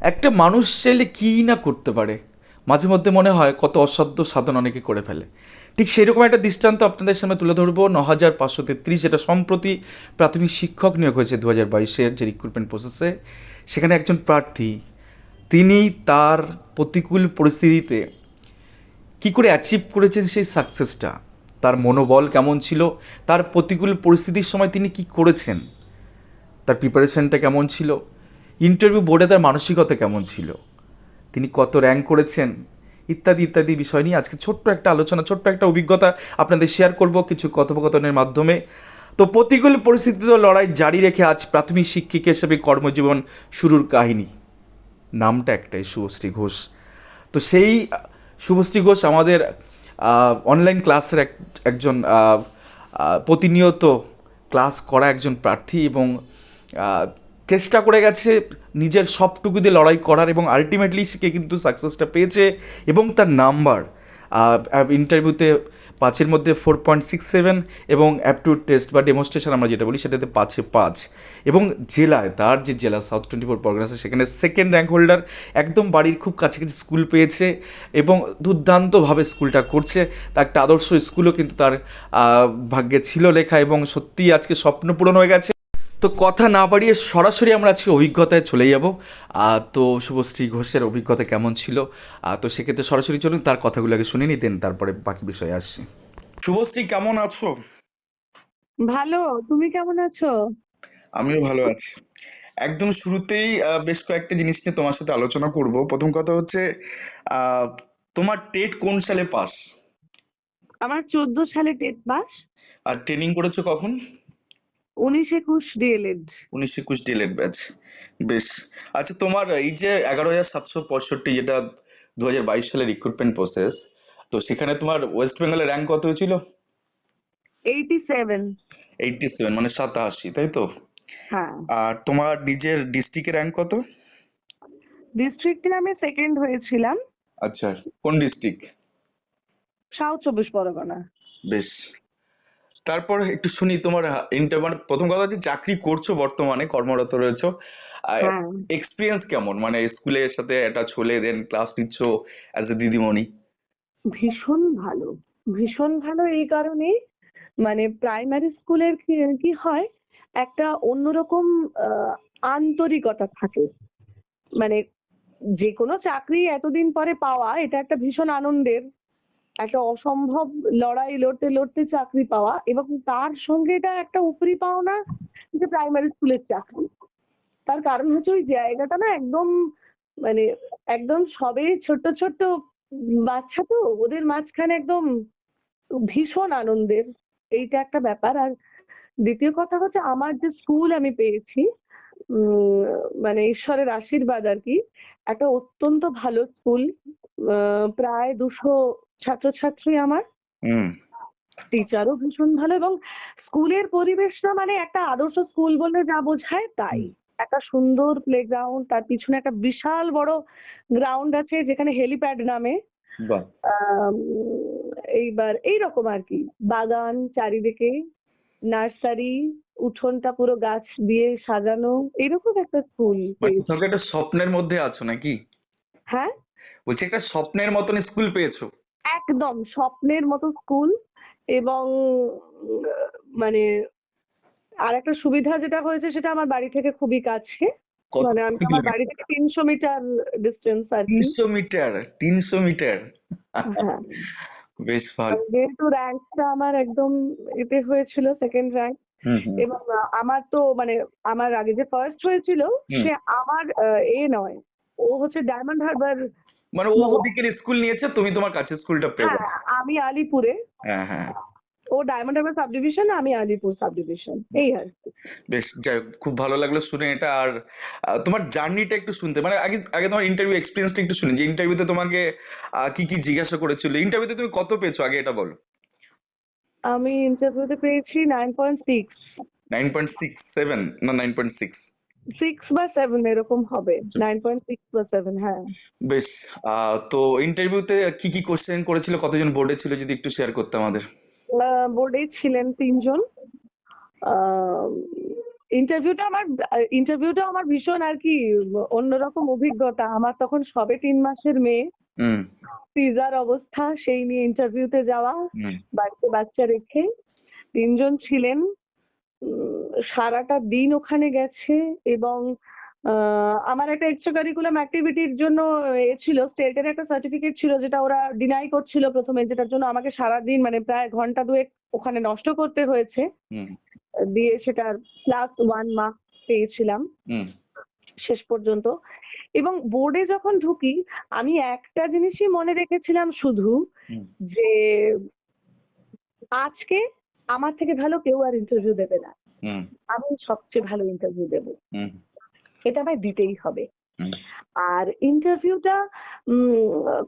একটা মানুষ চাইলে কী না করতে পারে? মাঝে মধ্যে মনে হয় কত অসাধ্য সাধন অনেকে করে ফেলে। ঠিক সেরকম একটা দৃষ্টান্ত আপনাদের সামনে তুলে ধরবো। ন হাজার পাঁচশো তেত্রিশ, যেটা সম্প্রতি প্রাথমিক শিক্ষক নিয়োগ হয়েছে দু হাজার বাইশের যে রিক্রুটমেন্ট প্রসেসে সেখানে একজন প্রার্থী, তিনি তার প্রতিকূল পরিস্থিতিতে কি করে অ্যাচিভ করেছেন সেই সাকসেসটা তার মনোবল কেমন ছিল? তার প্রতিকূল পরিস্থিতির সময় তিনি কি করেছেন? তার প্রিপারেশনটা কেমন ছিল? ইন্টারভিউ বোর্ডে তার মানসিকতা কেমন ছিল? তিনি কত র্যাঙ্ক করেছেন? ইত্যাদি ইত্যাদি বিষয় নিয়ে আজকে ছোট্ট একটা আলোচনা, ছোট্ট একটা অভিজ্ঞতা আপনাদের শেয়ার করব কিছু কথোপকথনের মাধ্যমে। তো প্রতিকূল পরিস্থিতিতে লড়াই জারি রেখে আজ প্রাথমিক শিক্ষিকা হিসেবে কর্মজীবন শুরুর কাহিনী। নামটা একটাই শুভশ্রী ঘোষ। তো সেই শুভশ্রী ঘোষ আমাদের অনলাইন ক্লাসের এক, একজন প্রতিনিয়ত ক্লাস করা একজন প্রার্থী এবং চেষ্টা করে গেছে নিজের সবটুকু দিয়ে লড়াই করার এবং আলটিমেটলি সে কিন্তু সাকসেসটা পেয়েছে এবং তার নাম্বার ইন্টারভিউতে পাঁচের মধ্যে ফোর পয়েন্ট সিক্স সেভেন এবং অ্যাপটুড টেস্ট বা ডেমনস্ট্রেশন আমরা যেটা বলি সেটাতে পাঁচে পাঁচ। এবং জেলায়, তার যে জেলা সাউথ টোয়েন্টি ফোর পরগনাসে সেখানে সেকেন্ড র্যাঙ্ক হোল্ডার একদম বাড়ির খুব কাছাকাছি স্কুল পেয়েছে এবং দুর্দান্তভাবে স্কুলটা করছে। তার একটা আদর্শ স্কুলও কিন্তু তার ভাগ্যে ছিল লেখা এবং সত্যিই আজকে স্বপ্ন পূরণ হয়ে গেছে। তো কথা না বাড়িয়ে সরাসরি আমরা আজকে অভিজ্ঞতায় চলে যাব। তো শুভশ্রী ঘোষের অভিজ্ঞতা কেমন ছিল? তো সেক্ষেত্রে সরাসরি চলুন তার কথাগুলো আগে শুনে নিতেন তারপরে বাকি বিষয়ে আসছি। শুভশ্রী কেমন আছো? ভালো তুমি কেমন আছো? আমিও ভালো আছি। একদম শুরুতেই বেশ কয়েকটা জিনিস নিয়ে তোমার সাথে আলোচনা করব। প্রথম কথা হচ্ছে আহ, তোমার টেট কোন সালে পাস? আমার চোদ্দ সালে টেট পাস। আর ট্রেনিং করেছ কখন? উনিশ একুশ ডিএলএড উনিশ একুশ ডিলেট ব্যাচ বেশ। আচ্ছা তোমার এই যে এগারো হাজার সাতশো পঁয়ষট্টি যেটা দু হাজার বাইশ সালে রিক্রুটমেন্ট প্রসেস তো সেখানে তোমার ওয়েস্ট বেঙ্গলের র্যাঙ্ক কত হয়েছিল? এইটি সেভেন এইটটি সেভেন মানে সাতাশি তাই তো? হ্যাঁ। আর তোমার নিজের ডিস্ট্রিক্টের র্যাঙ্ক কত? ডিস্ট্রিক্টে আমি সেকেন্ড হয়েছিলাম। আচ্ছা কোন ডিস্ট্রিক্ট সাউথ চব্বিশ পরগনা। বেশ। তারপর একটু শুনি তোমার ইন্টার মানে প্রথম কথা হচ্ছে চাকরি করছ বর্তমানে কর্মরত রয়েছো। আর এক্সপিরিয়েন্স কেমন? মানে স্কুলের সাথে একটা ছোলে দেন ক্লাস নিচ্ছ অ্যাজ এ দিদিমণি? ভীষণ ভালো। ভীষণ ভালো এই কারণে মানে প্রাইমারি স্কুলের কি কি হয় একটা অন্যরকম আহ, আন্তরিকতা থাকে। মানে যে কোনো চাকরি এতদিন পরে পাওয়া এটা একটা ভীষণ আনন্দের একটা অসম্ভব লড়াই, লড়তে লড়তে চাকরি পাওয়া এবং তার সঙ্গে এটা একটা উপরি পাওনা যে প্রাইমারি স্কুলের চাকরি। তার কারণ হচ্ছে ওই জায়গাটা না একদম মানে একদম সবে ছোট্ট ছোট্ট বাচ্চা তো, ওদের মাঝখানে একদম ভীষণ আনন্দের। এইটা একটা ব্যাপার। আর দ্বিতীয় কথা হচ্ছে আমার যে স্কুল আমি পেয়েছি মানে ঈশ্বরের আশীর্বাদ আর কি, একটা অত্যন্ত ভালো স্কুল প্রায় দুশো ছাত্রছাত্রী আমার। টিচারও ভীষণ ভালো এবং স্কুলের পরিবেশটা মানে একটা আদর্শ স্কুল বললে যা বোঝায় তাই। একটা সুন্দর প্লেগ্রাউন্ড তার পিছনে একটা বিশাল বড় গ্রাউন্ড আছে যেখানে হেলিপ্যাড নামে। এইবার এইরকম আর কি। বাগান চারিদিকে নার্সারি উঠোনটা পুরো গাছ দিয়ে সাজানো এরকম একটা স্কুল মানে একটা স্বপ্নের মধ্যে আছো নাকি? হ্যাঁ? বলছি একটা স্বপ্নের মতন স্কুল পেয়েছ? একদম স্বপ্নের মতো স্কুল এবং মানে আর একটা সুবিধা যেটা হয়েছে সেটা আমার বাড়ি থেকে খুবই কাছে। মানে আমি আমার বাড়ি থেকে তিনশো মিটার ডিস্টেন্স আর তিনশো মিটার তিনশো মিটার? হ্যাঁ। বেশ ভালো। যেহেতু র্যাঙ্কটা আমার একদম এতে হয়েছিল সেকেন্ড র্যাঙ্ক এবং আমার তো মানে আমার আগে যে ফার্স্ট হয়েছিল সে আমার এ নয়। ও হচ্ছে ডায়মন্ড হারবার মানে ও ওদিকের স্কুল নিয়েছে তুমি তোমার কাছে স্কুলটা পেয়ে হ্যাঁ আমি আলিপুরে। হ্যাঁ হ্যাঁ। ও ডায়মন্ড হারবার সাব ডিভিশন আমি আলিপুর সাব ডিভিশন এই আর কি। বেশ যাই খুব ভালো লাগল শুনে এটা। আর তোমার জার্নিটা একটু শুনতে। মানে আগে আগে তোমার ইন্টারভিউ এক্সপিরিয়েন্সটা একটু শুনি। যে ইন্টারভিউতে তোমাকে কি কি জিজ্ঞাসা করেছিল? ইন্টারভিউতে তুমি কত পেয়েছ? আগে এটা বলো। আমি ইন্টারভিউতে পেয়েছি nine point six nine point six seven না নাইন পয়েন্ট সিক্স সিক্স বা সেভেন এরকম হবে। নাইন পয়েন্ট সিক্স বা সেভেন হ্যাঁ। বেশ তো ইন্টারভিউতে কি কি কোশ্চেন করেছিল কতজন বোর্ডে ছিল যদি একটু শেয়ার করতে আমাদের? বোর্ডে ছিলেন তিনজন। ইন্টারভিউটা আমার ইন্টারভিউটা আমার ভীষণ আর কি অন্যরকম অভিজ্ঞতা। আমার তখন সবে তিন মাসের মেয়ে। পিজার অবস্থা সেই নিয়ে ইন্টারভিউতে যাওয়া বাড়িতে বাচ্চা রেখে তিনজন ছিলেন। সারাটা দিন ওখানে গেছে এবং আমার একটা এক্সট্রা কারিকুলাম অ্যাক্টিভিটির জন্য এ ছিল স্টেটের একটা সার্টিফিকেট ছিল যেটা ওরা ডিনাই করছিল প্রথমে যেটার জন্য আমাকে সারা দিন মানে প্রায় ঘণ্টা দুয়েক ওখানে নষ্ট করতে হয়েছে। দিয়ে সেটার প্লাস ওয়ান মার্ক পেয়েছিলাম। শেষ পর্যন্ত। এবং বোর্ডে যখন ঢুকি আমি একটা জিনিসই মনে রেখেছিলাম শুধু যে আজকে আমার থেকে ভালো কেউ আর ইন্টারভিউ দেবে না। আমি সবচেয়ে ভালো ইন্টারভিউ দেব। এটা আমায় দিতেই হবে। আর ইন্টারভিউটা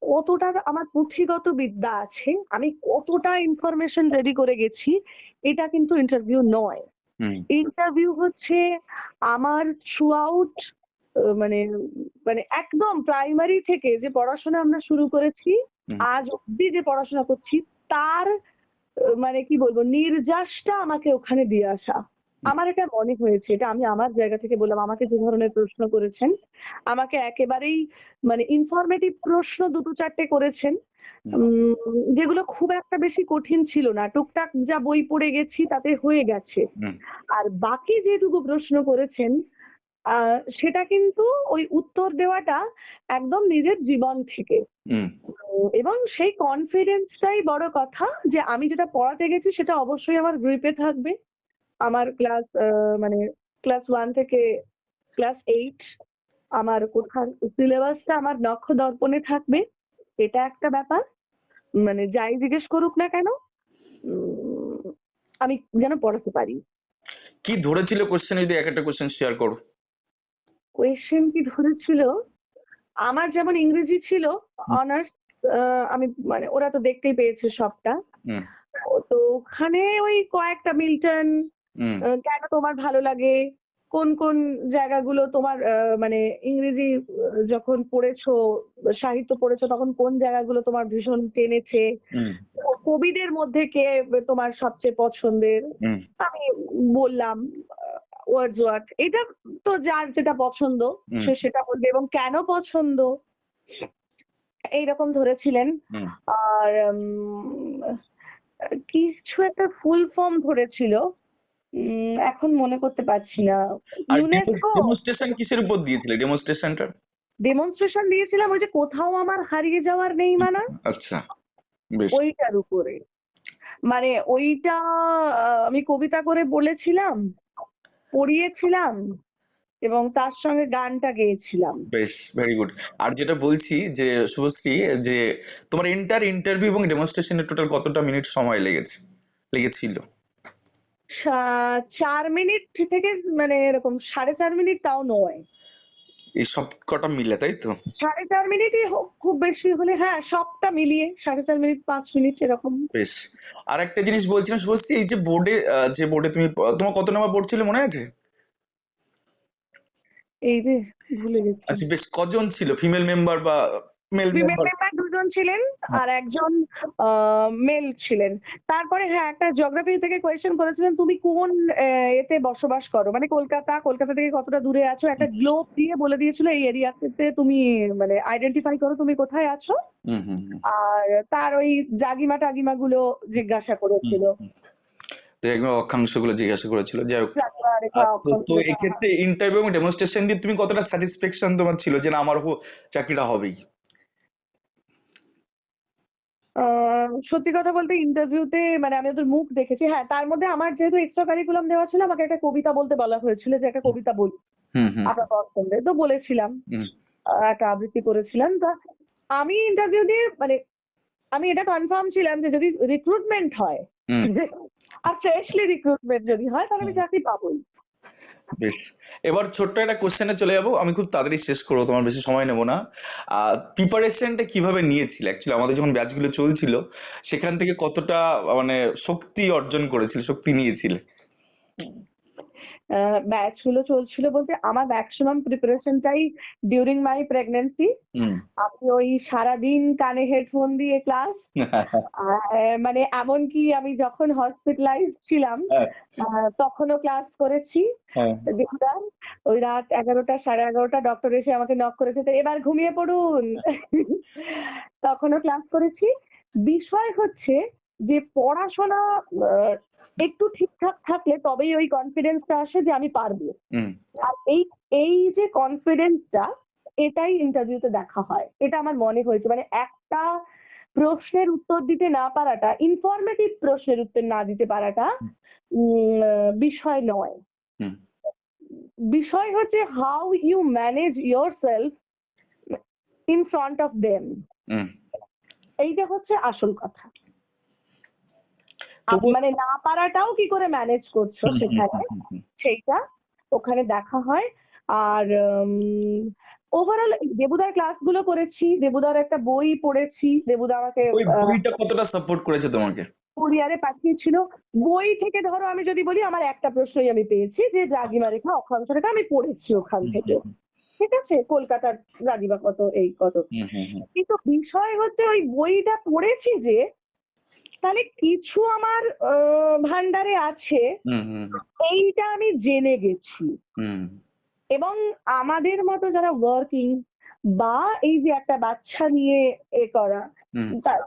কতটা আমার পুঁথিগত বিদ্যা আছে আমি কতটা ইনফরমেশন রেডি করে গেছি এটা কিন্তু ইন্টারভিউ নয়। ইন্টারভিউ হচ্ছে আমার থ্রু আউট মানে মানে একদম প্রাইমারি থেকে যে পড়াশোনা আমরা শুরু করেছি আজ অব্দি যে পড়াশোনা করছি তার মানে কি বলব নির্যাসটা আমাকে ওখানে দিয়ে আসা। আমার এটা মনে হয়েছে এটা আমি আমার জায়গা থেকে বললাম আমাকে যে ধরনের প্রশ্ন করেছেন আমাকে একেবারেই মানে ইনফরমেটিভ প্রশ্ন দুটো চারটে করেছেন। উম, যেগুলো খুব একটা বেশি কঠিন ছিল না। টুকটাক যা বই পড়ে গেছি তাতে হয়ে গেছে। আর বাকি যেটুকু প্রশ্ন করেছেন সেটা কিন্তু ওই উত্তর দেওয়াটা একদম নিজের জীবন থেকে। এবং সেই কনফিডেন্সটাই বড় কথা যে আমি যেটা পড়াতে গেছি সেটা অবশ্যই আমার গ্রিপে থাকবে। আমার ক্লাস মানে ক্লাস ওয়ান থেকে ক্লাস এইট আমার কোথার সিলেবাসটা আমার নক্ষ দর্পণে থাকবে। এটা একটা ব্যাপার। মানে যাই জিজ্ঞেস করুক না কেন উম, আমি যেন পড়াতে পারি। কি ধরেছিল কোশ্চেন যদি এক একটা কোশ্চেন শেয়ার করো। কোয়েশ্চেন কি ধরেছিল? আমার যেমন ইংরেজি ছিল অনার্স আমি মানে ওরা তো দেখতেই পেয়েছে সবটা। তো ওখানে ওই কয়েকটা মিল্টন কেন তোমার ভালো লাগে? কোন কোন জায়গাগুলো তোমার মানে ইংরেজি যখন পড়েছো সাহিত্য পড়েছো তখন কোন জায়গাগুলো তোমার ভীষণ টেনেছে? কবিদের মধ্যে কে তোমার সবচেয়ে পছন্দের? আমি বললাম ওয়ার্ডস ওয়ার্ড এটা তো যার যেটা পছন্দ সে সেটা বলবে। এবং কেন পছন্দ? এইরকম ধরেছিলেন। আর উম, কিছু একটা ফুল ফর্ম ধরেছিল। উম, এখন মনে করতে পারছি না। ইউনেস্কো কিসের উপর দিয়েছিলে? ডেমনস্ট্রেশনটা ডেমনস্ট্রেশন দিয়েছিলাম ওই যে কোথাও আমার হারিয়ে যাওয়ার নেই মানা। আচ্ছা বেশ। ওইটার উপরে। মানে ওইটা আমি কবিতা করে বলেছিলাম। পড়িয়েছিলাম এবং তার সঙ্গে গানটা গেয়েছিলাম। বেশ ভেরি গুড আর যেটা বলছি যে শুভশ্রী যে তোমার এন্টার ইন্টারভিউ এবং ডেমনস্ট্রেশনে টোটাল কতটা মিনিট সময় লেগেছে লেগেছিল? চার মিনিট থেকে মানে এরকম সাড়ে চার মিনিট তাও নয়। এই সব কটা মিলে তাই তো? সাড়ে চার মিনিটই হোক খুব বেশি হলে হ্যাঁ সবটা মিলিয়ে সাড়ে চার মিনিট পাঁচ মিনিট এরকম। বেশ। আর একটা জিনিস বলছিলাম শুভশ্রী এই যে বোর্ডে যে বোর্ডে তুমি তোমার কত নাম্বার বোর্ড ছিল মনে আছে? এই যে ভুলে গেছি। আচ্ছা বেশ কজন ছিল? ফিমেল মেম্বার বা ফিমেল মেম্বার মেম্বার দুজন ছিলেন আর একজন মেল ছিলেন। তারপরে হ্যাঁ একটা জিওগ্রাফি থেকে কোয়েশ্চেন করেছিলেন তুমি কোন এতে বসবাস করো? মানে কলকাতা কলকাতা থেকে কতটা দূরে আছো? একটা গ্লোব দিয়ে বলে দিয়েছিল এই এরিয়াতে তুমি মানে আইডেন্টিফাই করো তুমি কোথায় আছো? আর তার ওই জাগিমা টাগিমা গুলো জিজ্ঞাসা করেছিল। হুম, হুম। অক্ষাংশগুলো জিজ্ঞাসা করেছিল যাই হোক। তো- এক্ষেত্রে ইন্টারভিউ এবং ডেমনস্ট্রেশন দিয়ে তুমি কতটা স্যাটিসফ্যাকশন তোমার ছিল যে না আমার চাকরিটা হবেই? সত্যি কথা বলতে ইন্টারভিউতে মানে আমি ওদের মুখ দেখেছি। হ্যাঁ তার মধ্যে আমার যেহেতু এক্সট্রা কারিকুলাম দেওয়া ছিল আমাকে একটা কবিতা বলতে বলা হয়েছিল যে একটা কবিতা বলি। আপনার পছন্দের। তো বলেছিলাম। একটা আবৃত্তি করেছিলাম। তা আমি ইন্টারভিউ দিয়ে মানে আমি এটা কনফার্ম ছিলাম যে যদি রিক্রুটমেন্ট হয় আর ফ্রেশলি রিক্রুটমেন্ট যদি হয় তাহলে আমি চাকরি পাবোই। বেশ। এবার ছোট্ট একটা কোশ্চেনে চলে যাব। আমি খুব তাড়াতাড়ি শেষ করব, তোমার বেশি সময় নেব না। প্রিপারেশনটা কীভাবে নিয়েছিলে? অ্যাকচুয়ালি আমাদের যখন ব্যাচগুলো চলছিল, সেখান থেকে কতটা মানে শক্তি অর্জন করেছিলে, শক্তি নিয়েছিলে? ব্যাচগুলো চলছিল বলতে আমার ম্যাক্সিমাম প্রিপারেশনটাই ডিউরিং মাই প্রেগনেন্সি আমি ওই সারাদিন কানে হেডফোন দিয়ে ক্লাস মানে এমনকি আমি যখন হসপিটালাইজ ছিলাম হ্যাঁ। তখনও ক্লাস করেছি। হ্যাঁ। দেখলাম ওই রাত এগারোটা সাড়ে এগারোটা ডক্টর এসে আমাকে নক করেছে তো এবার ঘুমিয়ে পড়ুন। তখনও ক্লাস করেছি। বিষয় হচ্ছে যে পড়াশোনা আহ, একটু ঠিকঠাক থাকলে তবেই ওই কনফিডেন্সটা আসে যে আমি পারব। আর এই এই যে কনফিডেন্সটা এটাই ইন্টারভিউতে দেখা হয়। এটা আমার মনে হয়েছে। মানে একটা প্রশ্নের উত্তর দিতে না পারাটা ইনফরমেটিভ প্রশ্নের উত্তর না দিতে পারাটা বিষয় নয়। বিষয় হচ্ছে how you manage yourself in front of them এইটা হচ্ছে আসল কথা। মানে না পারাটাও কি করে ম্যানেজ করছ সেখানে? সেইটা ওখানে দেখা হয়। আর ওভারঅল দেবুদার ক্লাসগুলো করেছি দেবুদার একটা বই পড়েছি দেবুদা আমাকে ওই বইটা কতটা সাপোর্ট করেছে তোমাকে? কুরিয়ারে পাঠিয়েছিল। বই থেকে ধরো আমি যদি বলি আমার একটা প্রশ্নই আমি পেয়েছি যে দ্রাঘিমা রেখা অক্ষাংশ রেখা আমি পড়েছি ওখান থেকে। ঠিক আছে? কলকাতার দ্রাঘিমা কত এই কত। কিন্তু বিষয় হচ্ছে ওই বইটা পড়েছি যে তাহলে কিছু আমার ভান্ডারে আছে। এইটা আমি জেনে গেছি। এবং আমাদের মতো যারা ওয়ার্কিং বা এই যে একটা বাচ্চা নিয়ে এ করা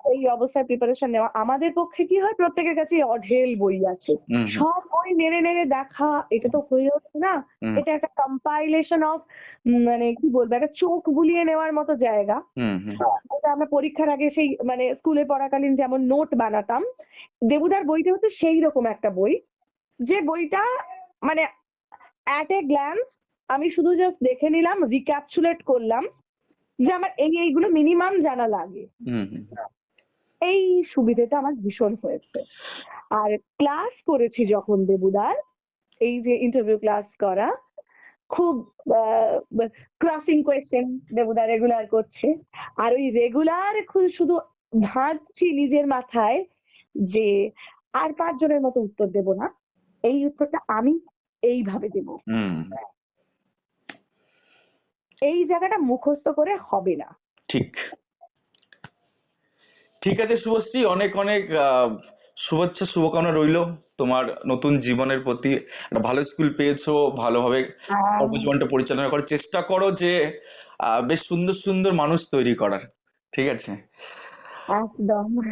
এই অবস্থায় প্রিপারেশন নেওয়া আমাদের পক্ষে কি হয়? প্রত্যেকের কাছে অঢেল বই আছে। সব বই নেড়ে নেড়ে দেখা এটা তো হয়ে ওঠে না। এটা একটা কম্পাইলেশন অফ মানে কি বলব একটা চোখ বুলিয়ে নেওয়ার মতো জায়গা। হুম, এটা আমরা পরীক্ষার আগে সেই মানে স্কুলে পড়াকালীন যেমন নোট বানাতাম দেবুদার বইটা হচ্ছে সেই রকম একটা বই যে বইটা মানে অ্যাট এ গ্ল্যান্স আমি শুধু জাস্ট দেখে নিলাম রিক্যাপচুলেট করলাম যে আমার এই এইগুলো মিনিমাম জানা লাগে। এই সুবিধেটা আমার ভীষণ হয়েছে। আর ক্লাস করেছি যখন দেবুদার এই যে ইন্টারভিউ ক্লাস করা খুব ক্রসিং কোয়েশ্চেন দেবুদা রেগুলার করছে। আর ওই রেগুলার শুধু ভাবছি নিজের মাথায় যে আর পাঁচজনের মতো উত্তর দেব না এই উত্তরটা আমি এইভাবে দেব। এই জায়গাটা মুখস্থ করে হবে না। ঠিক। ঠিক আছে শুভশ্রী অনেক অনেক শুভেচ্ছা শুভকামনা রইল তোমার নতুন জীবনের প্রতি। একটা ভালো স্কুল পেয়েছ ভালোভাবে কর্মজীবনটা পরিচালনা করার চেষ্টা করো যে বেশ সুন্দর সুন্দর মানুষ তৈরি করার। ঠিক আছে? একদম।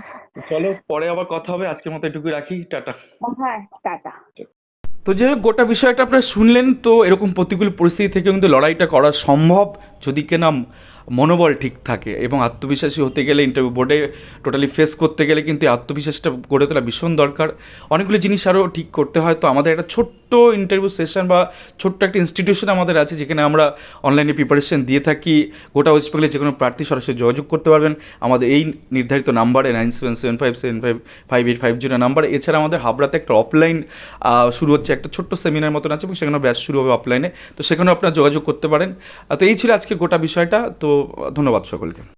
চলো পরে আবার কথা হবে। আজকের মতো এটুকুই রাখি। টাটা। হ্যাঁ টাটা। তো হোক, গোটা বিষয়টা আপনারা শুনলেন, তো এরকম প্রতিকূল পরিস্থিতি থেকে কিন্তু লড়াইটা করা সম্ভব, যদি কিনা মনোবল ঠিক থাকে এবং আত্মবিশ্বাসী হতে গেলে ইন্টারভিউ বোর্ডে টোটালি ফেস করতে গেলে কিন্তু আত্মবিশ্বাসটা গড়ে তোলা ভীষণ দরকার। অনেকগুলো জিনিস আরও ঠিক করতে হয়। তো আমাদের একটা ছোট্ট ইন্টারভিউ সেশন বা ছোট্ট একটা ইনস্টিটিউশন আমাদের আছে যেখানে আমরা অনলাইনে প্রিপারেশন দিয়ে থাকি। গোটা ওয়েস্ট বেঙ্গলের যে কোনো প্রার্থী সরাসরি যোগাযোগ করতে পারবেন। আমাদের এই নির্ধারিত নাম্বারে nine seven seven five seven five five eight five zero number এছাড়া আমাদের হাবড়াতে একটা অফলাইন শুরু হচ্ছে। একটা ছোট্ট সেমিনার মতন আছে এবং সেখানে ব্যাচ শুরু হবে অফলাইনে তো সেখানেও আপনারা যোগাযোগ করতে পারেন। তো এই ছিল আজকে গোটা বিষয়টা। তো ধন্যবাদ সকলকে।